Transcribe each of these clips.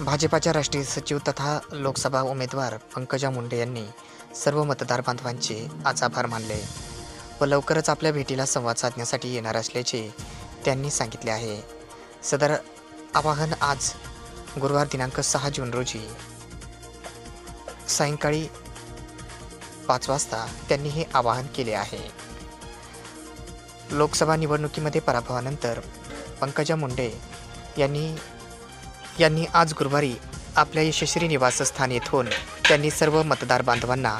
भाजपाच्या राष्ट्रीय सचिव तथा लोकसभा उमेदवार पंकजा मुंडे यांनी सर्व मतदार बांधवांचे आज आभार मानले व लवकरच आपल्या भेटीला संवाद साधण्यासाठी येणार असल्याचे त्यांनी सांगितले आहे. सदर आवाहन आज गुरुवार दिनांक सहा जून रोजी सायंकाळी पाच वाजता त्यांनी हे आवाहन केले आहे. लोकसभा निवडणुकीमध्ये पराभवानंतर पंकजा मुंडे यांनी यांनी आज गुरुवारी आपल्या यशस्वी निवासस्थान येथून त्यांनी सर्व मतदार बांधवांना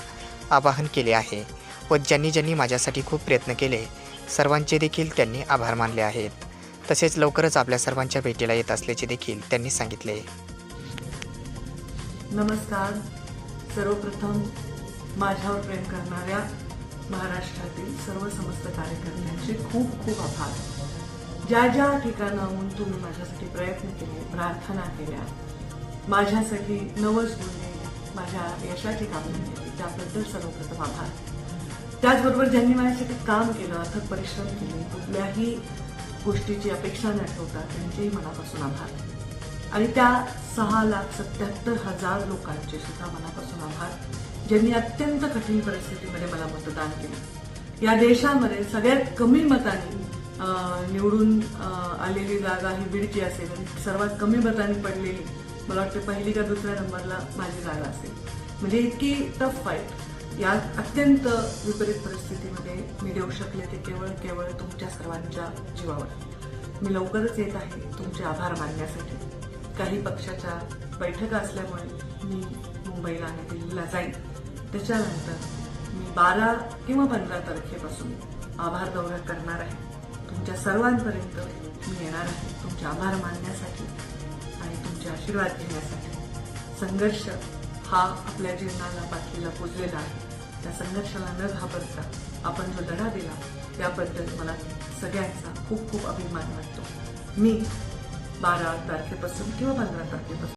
आवाहन केले आहे व ज्यांनी ज्यांनी माझ्यासाठी खूप प्रयत्न केले सर्वांचे देखील त्यांनी आभार मानले आहेत. तसेच लवकरच आपल्या सर्वांच्या भेटीला येत असल्याचे देखील त्यांनी सांगितले. नमस्कार. सर्वप्रथम माझ्यावर प्रेम करणाऱ्या महाराष्ट्रातील सर्व समस्त कार्यकर्त्यांचे खूप खूप आभार. ज्या ज्या ठिकाणाहून तुम्ही माझ्यासाठी प्रयत्न केले प्रार्थना केल्या माझ्यासाठी नवस बोलले माझ्या यशाची कामना केली त्याबद्दल सर्वप्रथम आभार. त्याचबरोबर ज्यांनी माझ्यासाठी काम केलं अथक परिश्रम केले कुठल्याही गोष्टीची अपेक्षा न ठेवता त्यांचेही मनापासून आभार. आणि त्या सहा लाख सत्याहत्तर हजार लोकांचे सुद्धा मनापासून आभार ज्यांनी अत्यंत कठीण परिस्थितीमध्ये मला मतदान केलं. या देशामध्ये सगळ्यात कमी मतांनी निवडून आलेली जागा ही बीडची असेल. सर्वात कमी मतांनी पडलेली मला वाटतं पहिली का दुसऱ्या नंबरला माझी जागा असेल. म्हणजे इतकी टफ फाईट या अत्यंत विपरीत परिस्थितीमध्ये मी देऊ शकले ते केवळ केवळ तुमच्या सर्वांच्या जीवावर. मी लवकरच येत आहे तुमचे आभार मानण्यासाठी. काही पक्षाच्या बैठका असल्यामुळे मी मुंबईला आणि दिल्लीला जाईन. त्याच्यानंतर मी बारा किंवा पंधरा तारखेपासून आभार दौरा करणार आहे. सर्वांपर्यंत मी येणार आहे. तुमचे आभार मानण्यासाठी आणि तुमचे आशीर्वाद घेण्यासाठी. संघर्ष हा आपल्या जीवनाला पाठीला पुजलेला आहे. त्या संघर्षाला न घाबरता आपण जो लढा दिला त्याबद्दल मला सगळ्यांचा खूप खूप अभिमान वाटतो. मी बारा तारखेपासून किंवा पंधरा तारखेपासून